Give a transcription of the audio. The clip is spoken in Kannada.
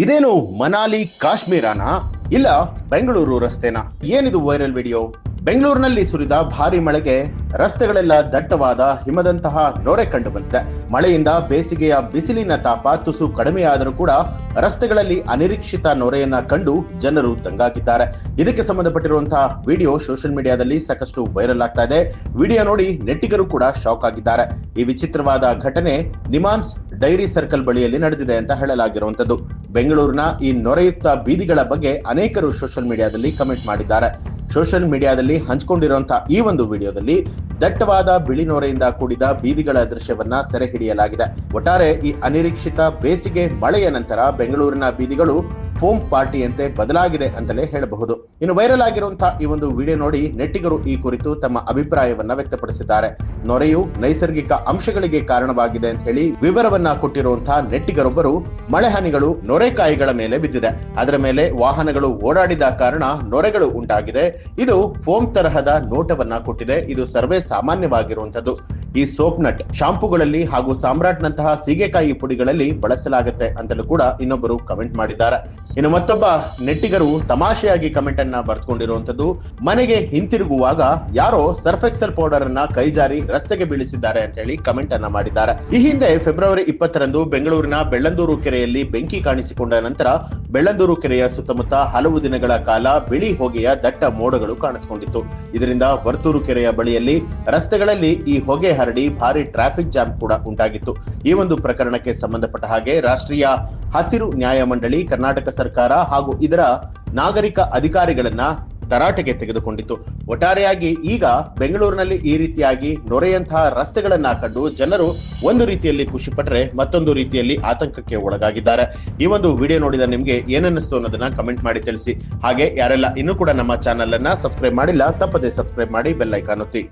ಇದೇನು ಮನಾಲಿ ಕಾಶ್ಮೀರನಾ ಇಲ್ಲ ಬೆಂಗಳೂರು ರಸ್ತೆನಾ? ಏನಿದು ವೈರಲ್ ವಿಡಿಯೋ ಬೆಂಗಳೂರಿನಲ್ಲಿ ಸುರಿದ ಭಾರಿ ಮಳೆಗೆ ರಸ್ತೆಗಳೆಲ್ಲ ದಟ್ಟವಾದ ಹಿಮದಂತಹ ನೊರೆ ಕಂಡು ಬಂದಿದೆ ಮಳೆಯಿಂದ ಬೇಸಿಗೆಯ ಬಿಸಿಲಿನ ತಾಪ ತುಸು ಕಡಿಮೆಯಾದರೂ ಕೂಡ ರಸ್ತೆಗಳಲ್ಲಿ ಅನಿರೀಕ್ಷಿತ ನೊರೆಯನ್ನ ಕಂಡು ಜನರು ದಂಗಾಗಿದ್ದಾರೆ. ಇದಕ್ಕೆ ಸಂಬಂಧಪಟ್ಟಿರುವಂತಹ ವಿಡಿಯೋ ಸೋಷಿಯಲ್ ಮೀಡಿಯಾದಲ್ಲಿ ಸಾಕಷ್ಟು ವೈರಲ್ ಆಗ್ತಾ ಇದೆ. ವಿಡಿಯೋ ನೋಡಿ ನೆಟ್ಟಿಗರು ಕೂಡ ಶಾಕ್ ಆಗಿದ್ದಾರೆ. ಈ ವಿಚಿತ್ರವಾದ ಘಟನೆ ನಿಮಾನ್ಸ್ ಡೈರಿ ಸರ್ಕಲ್ ಬಳಿಯಲ್ಲಿ ನಡೆದಿದೆ ಅಂತ ಹೇಳಲಾಗಿರುವಂತದ್ದು ಬೆಂಗಳೂರಿನ ಈ ನೊರೆಯುಕ್ತ ಬೀದಿಗಳ ಬಗ್ಗೆ ಅನೇಕರು ಸೋಷಿಯಲ್ ಮೀಡಿಯಾದಲ್ಲಿ ಕಮೆಂಟ್ ಮಾಡಿದ್ದಾರೆ. ಸೋಷಿಯಲ್ ಮೀಡಿಯಾದಲ್ಲಿ ಹಂಚಿಕೊಂಡಿರುವಂತಹ ಈ ಒಂದು ವಿಡಿಯೋದಲ್ಲಿ ದಟ್ಟವಾದ ಬಿಳಿ ನೊರೆಯಿಂದ ಕೂಡಿದ ಬೀದಿಗಳ ದೃಶ್ಯವನ್ನ ಸೆರೆ ಹಿಡಿಯಲಾಗಿದೆ. ಒಟ್ಟಾರೆ ಈ ಅನಿರೀಕ್ಷಿತ ಬೇಸಿಗೆ ಮಳೆಯ ನಂತರ ಬೆಂಗಳೂರಿನ ಬೀದಿಗಳು ಫೋಮ್ ಪಾರ್ಟಿಯಂತೆ ಬದಲಾಗಿದೆ ಅಂತಲೇ ಹೇಳಬಹುದು. ಇನ್ನು ವೈರಲ್ ಆಗಿರುವಂತಹ ಈ ಒಂದು ವಿಡಿಯೋ ನೋಡಿ ನೆಟ್ಟಿಗರು ಈ ಕುರಿತು ತಮ್ಮ ಅಭಿಪ್ರಾಯವನ್ನ ವ್ಯಕ್ತಪಡಿಸಿದ್ದಾರೆ. ನೊರೆಯು ನೈಸರ್ಗಿಕ ಅಂಶಗಳಿಗೆ ಕಾರಣವಾಗಿದೆ ಅಂತ ಹೇಳಿ ವಿವರವನ್ನ ಕೊಟ್ಟಿರುವಂತಹ ನೆಟ್ಟಿಗರೊಬ್ಬರು ಮಳೆ ಹಾನಿಗಳು ನೊರೆಕಾಯಿಗಳ ಮೇಲೆ ಬಿದ್ದಿದೆ. ಅದರ ಮೇಲೆ ವಾಹನಗಳು ಓಡಾಡಿದ ಕಾರಣ ನೊರೆಗಳು ಉಂಟಾಗಿದೆ. ಇದು ಫೋಮ್ ತರಹದ ನೋಟವನ್ನ ಕೊಟ್ಟಿದೆ. ಇದು ಸರ್ವೇ ಸಾಮಾನ್ಯವಾಗಿರುವಂತದ್ದು ಈ ಸೋಪ್ ನಟ್ ಶಾಂಪುಗಳಲ್ಲಿ ಹಾಗೂ ಸಾಮ್ರಾಟ್ನಂತಹ ಸೀಗೆಕಾಯಿ ಪುಡಿಗಳಲ್ಲಿ ಬಳಸಲಾಗುತ್ತೆ ಅಂತಲೂ ಕೂಡ ಇನ್ನೊಬ್ಬರು ಕಮೆಂಟ್ ಮಾಡಿದ್ದಾರೆ. ಇನ್ನು ಮತ್ತೊಬ್ಬ ನೆಟ್ಟಿಗರು ತಮಾಷೆಯಾಗಿ ಕಮೆಂಟ್ ಅನ್ನ ಬರೆದುಕೊಂಡಿರುವಂತದ್ದು ಮನೆಗೆ ಹಿಂತಿರುಗುವಾಗ ಯಾರೋ ಸರ್ಫೆಕ್ಸಲ್ ಪೌಡರ್ ಅನ್ನ ಕೈಜಾರಿ ರಸ್ತೆಗೆ ಬೀಳಿಸಿದ್ದಾರೆ ಅಂತ ಹೇಳಿ ಕಮೆಂಟ್ ಅನ್ನ ಮಾಡಿದ್ದಾರೆ. ಈ ಹಿಂದೆ ಫೆಬ್ರವರಿ ಇಪ್ಪತ್ತರಂದು ಬೆಂಗಳೂರಿನ ಬೆಳ್ಳಂದೂರು ಕೆರೆಯಲ್ಲಿ ಬೆಂಕಿ ಕಾಣಿಸಿಕೊಂಡ ನಂತರ ಬೆಳ್ಳಂದೂರು ಕೆರೆಯ ಸುತ್ತಮುತ್ತ ಹಲವು ದಿನಗಳ ಕಾಲ ಬಿಳಿ ಹೊಗೆಯ ದಟ್ಟ ಮೋಡಗಳು ಕಾಣಿಸಿಕೊಂಡಿತ್ತು. ಇದರಿಂದ ವರ್ತೂರು ಕೆರೆಯ ಬಳಿಯಲ್ಲಿ ರಸ್ತೆಗಳಲ್ಲಿ ಈ ಹೊಗೆ ಹರಡಿ ಭಾರಿ ಟ್ರಾಫಿಕ್ ಜಾಮ್ ಕೂಡ ಉಂಟಾಗಿತ್ತು. ಈ ಒಂದು ಪ್ರಕರಣಕ್ಕೆ ಸಂಬಂಧಪಟ್ಟ ಹಾಗೆ ರಾಷ್ಟ್ರೀಯ ಹಸಿರು ನ್ಯಾಯಮಂಡಳಿ ಕರ್ನಾಟಕ ಸರ್ಕಾರ ಹಾಗೂ ಇದರ ನಾಗರಿಕ ಅಧಿಕಾರಿಗಳನ್ನ ತರಾಟೆಗೆ ತೆಗೆದುಕೊಂಡಿತ್ತು. ಒಟ್ಟಾರೆಯಾಗಿ ಈಗ ಬೆಂಗಳೂರಿನಲ್ಲಿ ಈ ರೀತಿಯಾಗಿ ನೊರೆಯಂತಹ ರಸ್ತೆಗಳನ್ನ ಕಂಡು ಜನರು ಒಂದು ರೀತಿಯಲ್ಲಿ ಖುಷಿ ಪಟ್ಟರೆ ಮತ್ತೊಂದು ರೀತಿಯಲ್ಲಿ ಆತಂಕಕ್ಕೆ ಒಳಗಾಗಿದ್ದಾರೆ. ಈ ಒಂದು ವಿಡಿಯೋ ನೋಡಿದ ನಿಮ್ಗೆ ಏನನ್ನಿಸ್ತು ಅನ್ನೋದನ್ನ ಕಮೆಂಟ್ ಮಾಡಿ ತಿಳಿಸಿ. ಹಾಗೆ ಯಾರೆಲ್ಲ ಇನ್ನೂ ಕೂಡ ನಮ್ಮ ಚಾನೆಲ್ ಅನ್ನ ಸಬ್ಸ್ಕ್ರೈಬ್ ಮಾಡಿಲ್ಲ, ತಪ್ಪದೆ ಸಬ್ಸ್ಕ್ರೈಬ್ ಮಾಡಿ ಬೆಲ್ ಐಕಾನ್ ಒತ್ತಿ.